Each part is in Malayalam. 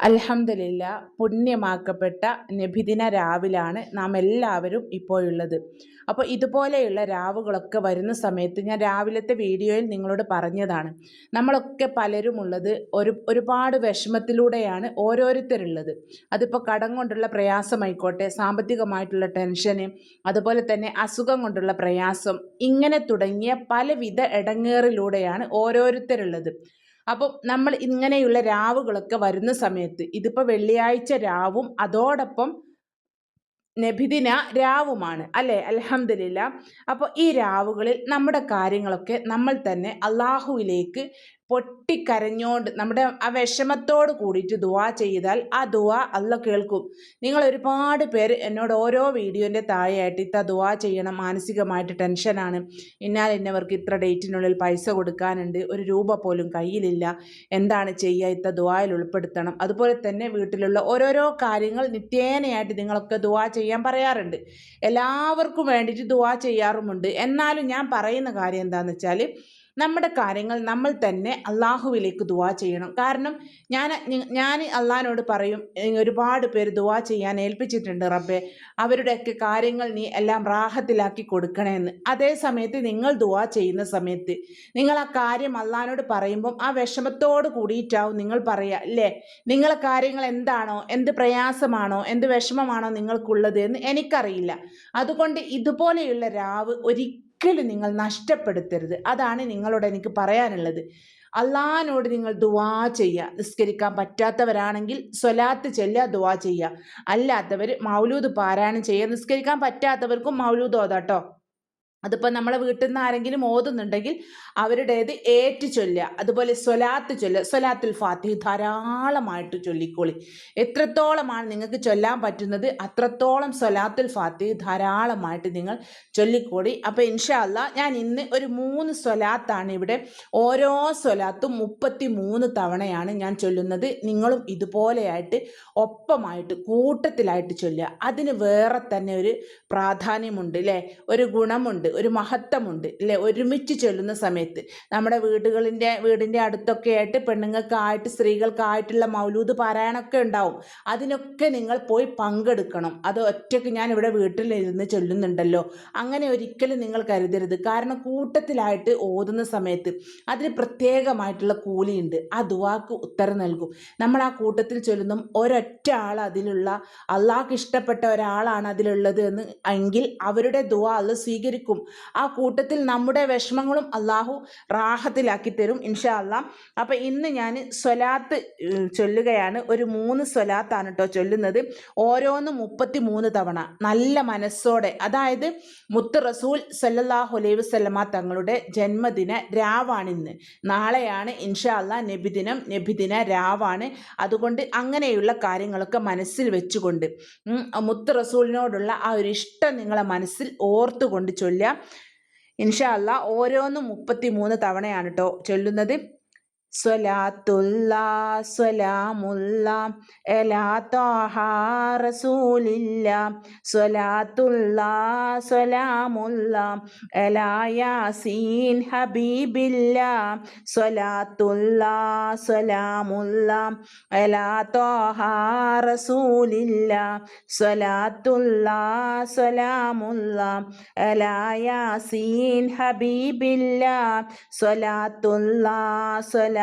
അൽഹംദുലില്ല പുണ്യമാക്കപ്പെട്ട നബിദിന രാവിലാണ് നാം എല്ലാവരും ഇപ്പോഴുള്ളത്. അപ്പോൾ ഇതുപോലെയുള്ള രാവുകളൊക്കെ വരുന്ന സമയത്ത് ഞാൻ രാവിലത്തെ വീഡിയോയിൽ നിങ്ങളോട് പറഞ്ഞതാണ്. നമ്മളൊക്കെ പലരും ഉള്ളത് ഒരു ഒരുപാട് വിഷമത്തിലൂടെയാണ് ഓരോരുത്തരുള്ളത്. അതിപ്പോൾ കടം കൊണ്ടുള്ള പ്രയാസമായിക്കോട്ടെ സാമ്പത്തികമായിട്ടുള്ള ടെൻഷന് അതുപോലെ തന്നെ അസുഖം കൊണ്ടുള്ള പ്രയാസം ഇങ്ങനെ തുടങ്ങിയ പലവിധ ഇടങ്ങേറിലൂടെയാണ് ഓരോരുത്തരുള്ളത്. അപ്പം നമ്മൾ ഇങ്ങനെയുള്ള രാവുകളൊക്കെ വരുന്ന സമയത്ത് ഇതിപ്പോൾ വെള്ളിയാഴ്ച രാവും അതോടൊപ്പം നബിദിന രാവുമാണ് അല്ലേ? അലഹമില്ല അപ്പോൾ ഈ രാവുകളിൽ നമ്മുടെ കാര്യങ്ങളൊക്കെ നമ്മൾ തന്നെ അള്ളാഹുവിലേക്ക് പൊട്ടിക്കരഞ്ഞോണ്ട് നമ്മുടെ ആ വിഷമത്തോട് കൂടിയിട്ട് ദുവാ ചെയ്താൽ ആ ദുവാ അല്ല കേൾക്കും. നിങ്ങൾ ഒരുപാട് പേര് എന്നോട് ഓരോ വീഡിയോന്റെ താഴെയായിട്ട് ഇത്ത ദുവാ ചെയ്യണം മാനസികമായിട്ട് ടെൻഷനാണ്. ഇന്നാൽ എന്നവർക്ക് ഇത്ര ഡേറ്റിനുള്ളിൽ പൈസ കൊടുക്കാനുണ്ട് ഒരു രൂപ പോലും കയ്യിലില്ല. എന്താണ് ചെയ്യുക? ഇത്ത ദുവായിൽ ഉൾപ്പെടുത്തണം. അതുപോലെ തന്നെ വീട്ടിലുള്ള ഓരോരോ കാര്യങ്ങൾ നിത്യേനയായിട്ട് നിങ്ങളൊക്കെ ദുവാ ചെയ്യാൻ പറയാറുണ്ട്. എല്ലാവർക്കും വേണ്ടിയിട്ട് ദുവാ ചെയ്യാറുമുണ്ട്. എന്നാലും ഞാൻ പറയുന്ന കാര്യം എന്താണെന്ന് വെച്ചാൽ നമ്മുടെ കാര്യങ്ങൾ നമ്മൾ തന്നെ അള്ളാഹുവിലേക്ക് ദുവാ ചെയ്യണം. കാരണം ഞാൻ ഞാൻ അള്ളാഹിനോട് പറയും ഒരുപാട് പേര് ദുവാ ചെയ്യാൻ ഏൽപ്പിച്ചിട്ടുണ്ട് റബ്ബെ. അവരുടെയൊക്കെ കാര്യങ്ങൾ നീ എല്ലാം റാഹത്തിലാക്കി കൊടുക്കണമെന്ന് അതേ സമയത്ത് നിങ്ങൾ ദുവാ ചെയ്യുന്ന സമയത്ത് നിങ്ങൾ ആ കാര്യം അള്ളാഹിനോട് പറയുമ്പം ആ വിഷമത്തോട് കൂടിയിട്ടാവും നിങ്ങൾ പറയുക അല്ലേ നിങ്ങളെ കാര്യങ്ങൾ എന്താണോ എന്ത് പ്രയാസമാണോ എന്ത് വിഷമമാണോ നിങ്ങൾക്കുള്ളത് എന്ന് എനിക്കറിയില്ല. അതുകൊണ്ട് ഇതുപോലെയുള്ള രാവ് ഒരിക്കലും ഒരിക്കലും നിങ്ങൾ നഷ്ടപ്പെടുത്തരുത്. അതാണ് നിങ്ങളോട് എനിക്ക് പറയാനുള്ളത്. അള്ളഹാനോട് നിങ്ങൾ ദുവാ ചെയ്യുക. നിസ്കരിക്കാൻ പറ്റാത്തവരാണെങ്കിൽ സ്വലാത്ത് ചെല്ലുക ദുവാ ചെയ്യുക. അല്ലാത്തവർ മൗലൂദ് പാരായണം ചെയ്യുക. നിസ്കരിക്കാൻ പറ്റാത്തവർക്കും മൗലൂദ് ഓതാട്ടോ അതിപ്പോൾ നമ്മളെ വീട്ടിൽ നിന്ന് ആരെങ്കിലും ഓതുന്നുണ്ടെങ്കിൽ അവരുടേത് ഏറ്റു ചൊല്ലുക. അതുപോലെ സ്വലാത്ത് ചൊല്ലുക. സ്വലാത്തുൽ ഫാത്തിഹ് ധാരാളമായിട്ട് ചൊല്ലിക്കോളി. എത്രത്തോളമാണ് നിങ്ങൾക്ക് ചൊല്ലാൻ പറ്റുന്നത്? അത്രത്തോളം സ്വലാത്തുൽ ഫാത്തിഹ് ധാരാളമായിട്ട് നിങ്ങൾ ചൊല്ലിക്കോളി. അപ്പോൾ ഇൻഷാല്ല ഞാൻ ഇന്ന് ഒരു മൂന്ന് സ്വലാത്താണ് ഇവിടെ ഓരോ സ്വലാത്തും മുപ്പത്തി മൂന്ന് തവണയാണ് ഞാൻ ചൊല്ലുന്നത്. നിങ്ങളും ഇതുപോലെയായിട്ട് ഒപ്പമായിട്ട് കൂട്ടത്തിലായിട്ട് ചൊല്ലുക. അതിന് വേറെ തന്നെ ഒരു പ്രാധാന്യമുണ്ട് അല്ലേ ഒരു ഗുണമുണ്ട്. ഒരു മഹത്വമുണ്ട് അല്ലേ ഒരുമിച്ച് ചൊല്ലുന്ന സമയത്ത്. നമ്മുടെ വീടുകളിന്റെ വീടിന്റെ അടുത്തൊക്കെ ആയിട്ട് പെണ്ണുങ്ങൾക്കായിട്ട് സ്ത്രീകൾക്കായിട്ടുള്ള മൗലൂദ് പാരായണമൊക്കെ ഉണ്ടാവും. അതിനൊക്കെ നിങ്ങൾ പോയി പങ്കെടുക്കണം. അത് ഒറ്റയ്ക്ക് ഞാൻ ഇവിടെ വീട്ടിലിരുന്ന് ചൊല്ലുന്നുണ്ടല്ലോ. അങ്ങനെ ഒരിക്കലും നിങ്ങൾ കരുതരുത്. കാരണം കൂട്ടത്തിലായിട്ട് ഓതുന്ന സമയത്ത് അതിന് പ്രത്യേകമായിട്ടുള്ള കൂലിയുണ്ട്. ആ ദുവാക്ക് ഉത്തരം നൽകും. നമ്മൾ ആ കൂട്ടത്തിൽ ചൊല്ലുന്ന ഒരൊറ്റ ആൾ അതിലുള്ള അള്ളാഹ്ക്ക് ഇഷ്ടപ്പെട്ട ഒരാളാണ് അതിലുള്ളത് എന്ന് എങ്കിൽ അവരുടെ ദുവാ അള്ള സ്വീകരിക്കും. ആ കൂട്ടത്തിൽ നമ്മുടെ വിഷമങ്ങളും അള്ളാഹു റാഹത്തിലാക്കി തരും ഇൻഷാ അല്ലാ അപ്പം ഇന്ന് ഞാൻ സ്വലാത്ത് ചൊല്ലുകയാണ്. ഒരു മൂന്ന് സ്വലാത്താണ് കേട്ടോ ചൊല്ലുന്നത്. ഓരോന്നും മുപ്പത്തി മൂന്ന് തവണ. നല്ല മനസ്സോടെ. അതായത് മുത്ത് റസൂൽ സല്ലാഹു അലൈഹി വസ്ലമ തങ്ങളുടെ ജന്മദിന രാവാണിന്ന്. നാളെയാണ് ഇൻഷാ അല്ലാ നബിദിനം. നബിദിന രാവാണ്. അതുകൊണ്ട് അങ്ങനെയുള്ള കാര്യങ്ങളൊക്കെ മനസ്സിൽ വെച്ചുകൊണ്ട് മുത്ത് റസൂലിനോടുള്ള ആ ഒരു ഇഷ്ടം നിങ്ങളെ മനസ്സിൽ ഓർത്തുകൊണ്ട് ചൊല്ലുക ഇൻഷാ അല്ല ഓരോന്നും മുപ്പത്തി മൂന്ന് തവണയാണ് കേട്ടോ ചൊല്ലുന്നത്. സ്വലാത്തുല്ല സ്വലാമുല്ല എലാ ത്വാഹ റസൂലില്ല സ്വലാത്തുല്ല സ്വലാമുല്ല എലാ യാസീൻ ഹബീബില്ല സ്വലാത്തുല്ല സ്വലാമുല്ല എലാ ത്വാഹ റസൂലില്ല സ്വലാത്തുല്ല സ്വലാമുല്ല എലാ യാസീൻ ഹബീബില്ല സ്വലാത്തുല്ല സ്വലാ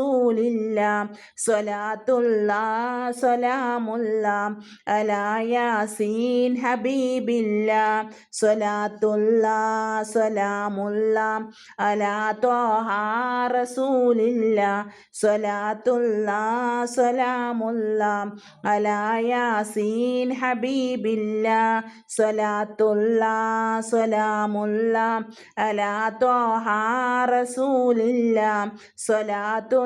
റസൂലില്ല സ്വലാത്തുല്ല സലാമുല്ല അലാ യാസീൻ ഹബീബില്ല സ്വലാത്തുല്ല സലാമുല്ല അലാ ത്വാഹ റസൂലില്ല സ്വലാത്തുല്ല സലാമുല്ല അലാ യാസീൻ ഹബീബില്ല സ്വലാത്തുല്ല സലാമുല്ല അലാ ത്വാഹ റസൂലില്ല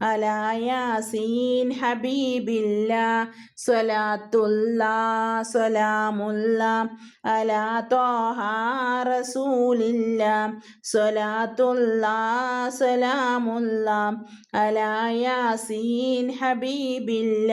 യാസീൻ ഹബീബില്ല സ്വലാത്തുള്ള സലാമുള്ള അലാ ത്വാഹ റസൂലില്ല സ്വലാത്തുള്ള സലാമുള്ള അലാ യാസീൻ ഹബീബില്ല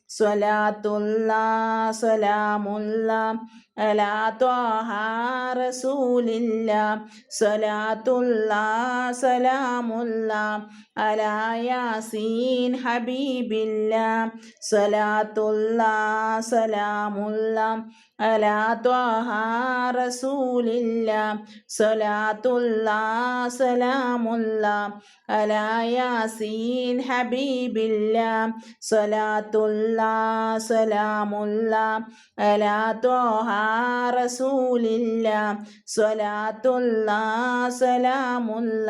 സ്വലാത്തുല്ലാ സ്വലാമുല്ല അലാ ത്വാഹ റസൂലില്ല സ്വലാത്തുല്ലാ സ്വലാമുല്ല അലാ യാസീൻ ഹബീബില്ല സ്വലാത്തുല്ലാ സ്വലാമുല്ല അലാ ത്വാഹ റസൂലില്ല സ്വലാത്തുല്ലാ സ്വലാമുല്ല അലാ യാസീൻ ഹബീബില്ല സ്വലാത്തുല്ല സലാമുല്ല അലാ ത്വാഹ റസൂലില്ല സ്വലാത്തുല്ല സലാമുല്ല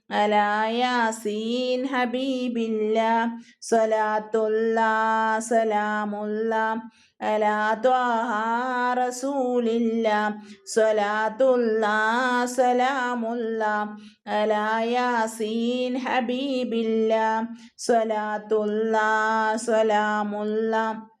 അലാ യാസീൻ ഹബീബില്ല സ്വലാത്തുള്ള സലാമുള്ള അലാ ത്വാഹ റസൂലില്ല സ്വലാത്തുള്ള സലാമുള്ള അലാ യാസീൻ ഹബീബില്ല അടുത്ത സ്വലാത്ത്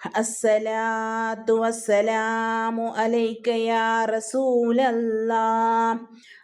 അസ്സലാത്തു വസ്സലാമു അലൈക്കയാ റസൂലല്ലാ.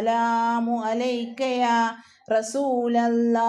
അസ്സലാമു അലൈക്കയാ റസൂലല്ലാ.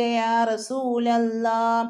يا رسول الله.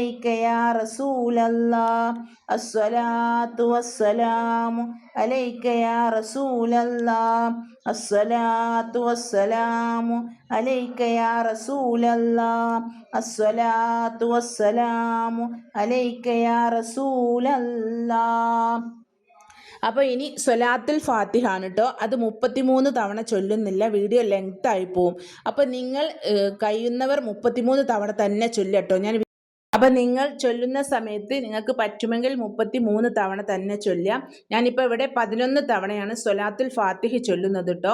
അലൈക യാ റസൂലല്ലാ. അസ്സലാത്തു വസ്സലാമു അലൈക യാ റസൂലല്ലാ. അസ്സലാത്തു വസ്സലാമു അലൈക യാ റസൂലല്ലാ. അസ്സലാത്തു വസ്സലാമു അലൈക യാ റസൂലല്ലാ. അപ്പോൾ ഇനി സൊലാത്തിൽ ഫാത്തിഹ ആണ് കേട്ടോ അത് മുപ്പത്തിമൂന്ന് തവണ ചൊല്ലുന്നില്ല. വീഡിയോ ലെങ്ത് ആയി പോവും. അപ്പോൾ നിങ്ങൾ കഴിയുന്നവർ മുപ്പത്തിമൂന്ന് തവണ തന്നെ ചൊല്ലട്ടോ ഞാൻ അപ്പം നിങ്ങൾ ചൊല്ലുന്ന സമയത്ത് നിങ്ങൾക്ക് പറ്റുമെങ്കിൽ മുപ്പത്തി മൂന്ന് തവണ തന്നെ ചൊല്ലാം ഞാനിപ്പോൾ ഇവിടെ പതിനൊന്ന് തവണയാണ് സ്വലാത്തുൽ ഫാത്തിഹ ചൊല്ലുന്നത് കേട്ടോ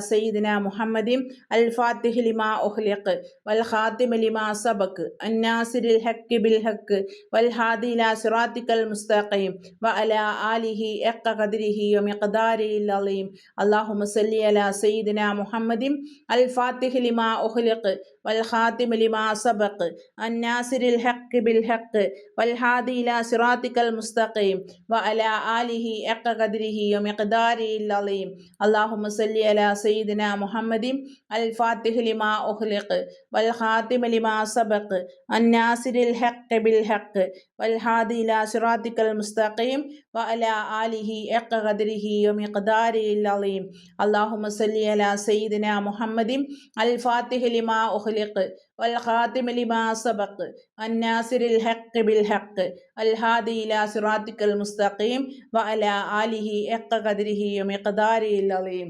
سيدنا محمد الفاتح لما أخلق والخاتم لما سبق الناصر الحق بالحق والهادي إلى صراطك المستقيم وعلى آله حق قدره ومقداره العظيم اللهم صل على سيدنا محمد الفاتح لما أخلق والخاتم لما سبق الناصر الحق بالحق والهادي إلى صراطك المستقيم وعلى آله حق قدره ومقداره العظيم اللهم صل على سيدنا സയ്യിദിന മുഹമ്മദി അൽ ഫാത്തിഹ് ലിമാ ഉഹ്ലിഖ് വൽ ഖാത്തിമ ലിമാ സബഖ് അന്നാസിരിൽ ഹഖ് ബിൽ ഹഖ് വൽ ഹാദി ഇലാ മുസ്തഖീം വ അല ആലിഹി എഖ് ഖദ്രിഹി വ മിഖ്ദാരിഹിൽ അളീം അല്ലാഹുമ്മ സല്ലി അലാ സയ്യിദിന മുഹമ്മദി അൽ ഫാത്തിഹ് ലിമാ ഉഹ്ലിഖ് വൽ ഖാത്തിമ ലിമാ സബഖ് അന്നാസിരിൽ ഹഖ് ബിൽ ഹഖ് അൽ ഹാദി ഇലാ മുസ്തഖീം വ അല ആലിഹി എഖ് ഖദ്രിഹി വ മിഖ്ദാരിഹിൽ അളീം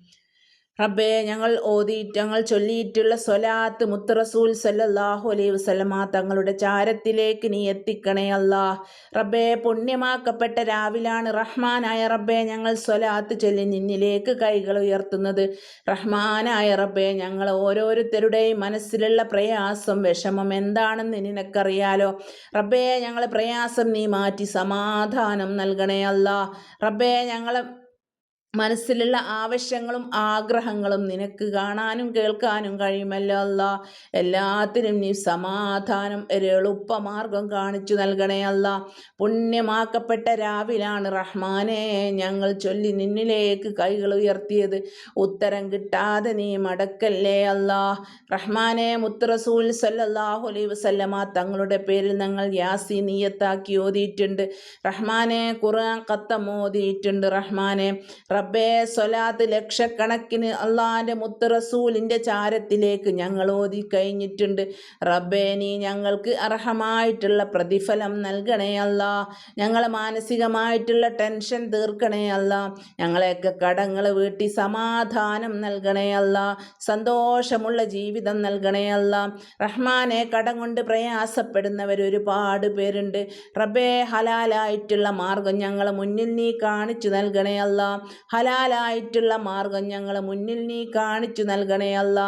റബ്ബേ ഞങ്ങൾ ഓതി ഞങ്ങൾ ചൊല്ലിയിട്ടുള്ള സ്വലാത്ത് മുത്തറസൂൽ സല്ലാഹു അലൈഹി വസല്ലമ തങ്ങളുടെ ചാരത്തിലേക്ക് നീ എത്തിക്കണേ അല്ലാ. റബ്ബേ പുണ്യമാക്കപ്പെട്ട രാവിലാണ് റഹ്മാനായ റബ്ബേ ഞങ്ങൾ സ്വലാത്ത് ചൊല്ലി നിന്നിലേക്ക് കൈകൾ ഉയർത്തുന്നത്. റഹ്മാനായ റബ്ബേ ഞങ്ങൾ ഓരോരുത്തരുടെയും മനസ്സിലുള്ള പ്രയാസം വിഷമം എന്താണെന്ന് നിനക്കറിയാലോ? റബ്ബേ ഞങ്ങളെ പ്രയാസം നീ മാറ്റി സമാധാനം നൽകണേ അല്ലാ. റബ്ബേ ഞങ്ങളെ മനസ്സിലുള്ള ആവശ്യങ്ങളും ആഗ്രഹങ്ങളും നിനക്ക് കാണാനും കേൾക്കാനും കഴിയുമല്ലോ അല്ല. എല്ലാത്തിനും നീ സമാധാനം ഒരു എളുപ്പമാർഗം കാണിച്ചു നൽകണേ അല്ല. പുണ്യമാക്കപ്പെട്ട രാവിലാണ് റഹ്മാനെ ഞങ്ങൾ ചൊല്ലി നിന്നിലേക്ക് കൈകൾ ഉയർത്തിയത്. ഉത്തരം കിട്ടാതെ നീ മടക്കല്ലേ അല്ല. റഹ്മാനെ മുത്തറസൂൽ സല്ലല്ലാഹു അലൈഹി വസല്ലമ തങ്ങളുടെ പേരിൽ ഞങ്ങൾ യാസി നീയത്താക്കി ഓതിയിട്ടുണ്ട്. റഹ്മാനെ ഖുർആൻ കത്തം ഓതിയിട്ടുണ്ട്. റഹ്മാനെ റബ്ബേ സ്വലാത്ത് ലക്ഷക്കണക്കിന് അള്ളാന്റെ മുത്ത് റസൂലിന്റെ ചാരത്തിലേക്ക് ഞങ്ങൾ ഓതി കഴിഞ്ഞിട്ടുണ്ട്. റബ്ബേ നീ ഞങ്ങൾക്ക് അർഹമായിട്ടുള്ള പ്രതിഫലം നൽകണേ അല്ല. ഞങ്ങളെ മാനസികമായിട്ടുള്ള ടെൻഷൻ തീർക്കണേ അല്ല. ഞങ്ങളെയൊക്കെ കടങ്ങൾ വീട്ടി സമാധാനം നൽകണേ അല്ല. സന്തോഷമുള്ള ജീവിതം നൽകണേ അല്ല. റഹ്മാനെ കടം കൊണ്ട് പ്രയാസപ്പെടുന്നവർ ഒരുപാട് പേരുണ്ട്. റബ്ബേ ഹലാലായിട്ടുള്ള മാർഗം ഞങ്ങളെ മുന്നിൽ നീ കാണിച്ചു നൽകണേ അല്ല. ഹലാലായിട്ടുള്ള മാർഗം ഞങ്ങൾ മുന്നിൽ നീ കാണിച്ചു നൽകണേ അല്ല.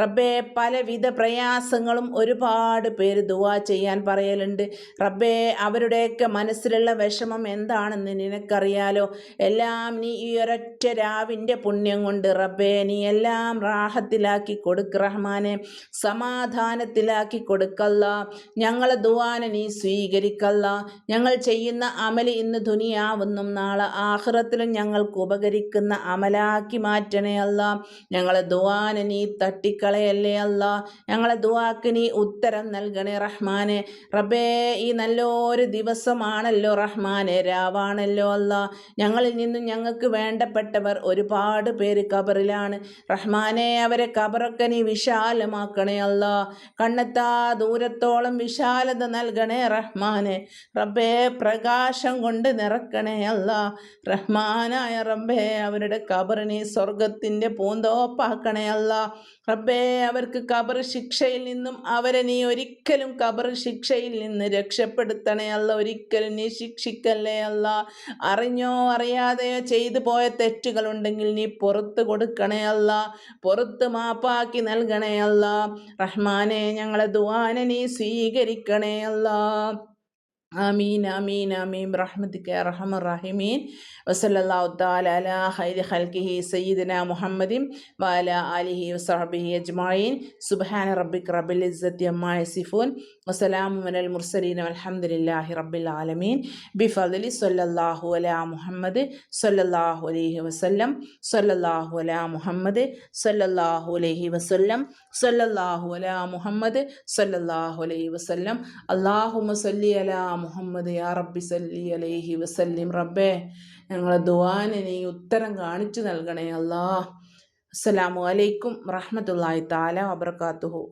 റബ്ബേ പലവിധ പ്രയാസങ്ങളും ഒരുപാട് പേര് ദുവാ ചെയ്യാൻ പറയലുണ്ട്. റബ്ബേ അവരുടെയൊക്കെ മനസ്സിലുള്ള വിഷമം എന്താണെന്ന് നിനക്കറിയാലോ? എല്ലാം നീ ഈ ഒരൊറ്റ രാവിന്റെ പുണ്യം കൊണ്ട് റബ്ബേ നീ എല്ലാം റാഹത്തിലാക്കി കൊടുക്ക് റഹ്മാനെ. സമാധാനത്തിലാക്കി കൊടുക്കല്ല. ഞങ്ങളെ ദുവാന നീ സ്വീകരിക്കല്ല. ഞങ്ങൾ ചെയ്യുന്ന അമലി ഇന്ന് ദുനിയാവുന്നും നാളെ ആഹ്റത്തിലും ഞങ്ങൾക്ക് ഉപകരിക്കുന്ന അമലാക്കി മാറ്റണേ അല്ല. ഞങ്ങളെ ദുവാന് നീ തട്ടിക്കളയല്ലേ അല്ല. ഞങ്ങളെ ദുവാക്ക് നീ ഉത്തരം നൽകണേ റഹ്മാനെ. റബ്ബേ ഈ നല്ലൊരു ദിവസമാണല്ലോ റഹ്മാനെ. രാവാണല്ലോ അല്ല. ഞങ്ങളിൽ നിന്നും ഞങ്ങൾക്ക് വേണ്ടപ്പെട്ടവർ ഒരുപാട് പേര് കബറിലാണ് റഹ്മാനെ അവരെ കബറൊക്കെ നീ വിശാലമാക്കണേ അല്ല. കണ്ണെത്താ ദൂരത്തോളം വിശാലത നൽകണേ റഹ്മാനെ. റബ്ബേ പ്രകാശം കൊണ്ട് നിറക്കണേ അല്ല. റഹ്മാനായ റബ്ബേ അവരുടെ കബറിനെ സ്വർഗത്തിന്റെ പൂന്തോപ്പാക്കണേ അല്ല. റബ്ബേ അവർക്ക് കബർ ശിക്ഷയിൽ നിന്നും അവരെ നീ ഒരിക്കലും കബർ ശിക്ഷയിൽ നിന്ന് രക്ഷപ്പെടുത്തണേ അല്ല. ഒരിക്കലും നീ ശിക്ഷിക്കല്ലേ അല്ല. അറിഞ്ഞോ അറിയാതെയോ ചെയ്തു പോയ തെറ്റുകളുണ്ടെങ്കിൽ നീ പുറത്ത് കൊടുക്കണേ അല്ല. പുറത്ത് മാപ്പാക്കി നൽകണേ അല്ല. റഹ്മാനെ ഞങ്ങളെ ദുവാനെ നീ സ്വീകരിക്കണേ അല്ല. ആമീൻ ആമീൻ ആമീൻ. റഹ്മത്തിക്ക് അറഹമർ റഹിമീൻ വസല്ലാഹു താല അല ഹൈദി ഖൽക്കിഹി സയ്യിദന മുഹമ്മദിൻ വാല അലിഹി വസഹബിഹി അജ്മായിൻ സുബ്ഹാന റബ്ബിക് റബ്ബിൽ ഇസ്സത്തി അമ്മാ യസിഫൂൻ. വസലാമു അലൽ മുർസലീൻ അൽഹംദുലില്ലാഹി റബ്ബിൽ ആലമീൻ. ബിഫദ്ലി സല്ലല്ലാഹു അലാ മുഹമ്മദ് സല്ലല്ലാഹു അലൈഹി വസല്ലം. സല്ലല്ലാഹു അലാ മുഹമ്മദ് സല്ലല്ലാഹു അലൈഹി വസല്ലം. സല്ലല്ലാഹു അലാ മുഹമ്മദ് സല്ലല്ലാഹു അലൈഹി വസല്ലം. അല്ലാഹുമ്മ സല്ലി അലാ മുഹമ്മദ് യാ റബ്ബി സല്ലി അലൈഹി വസല്ലിം റബ്ബേ ഞങ്ങളെ ദുവാനെ നീ ഉത്തരം കാണിച്ചു നൽകണേ അല്ലാ അസ്സലാമു അലൈക്കും റഹ്മത്തുള്ളാഹി താല വബർക്കാത്തുഹു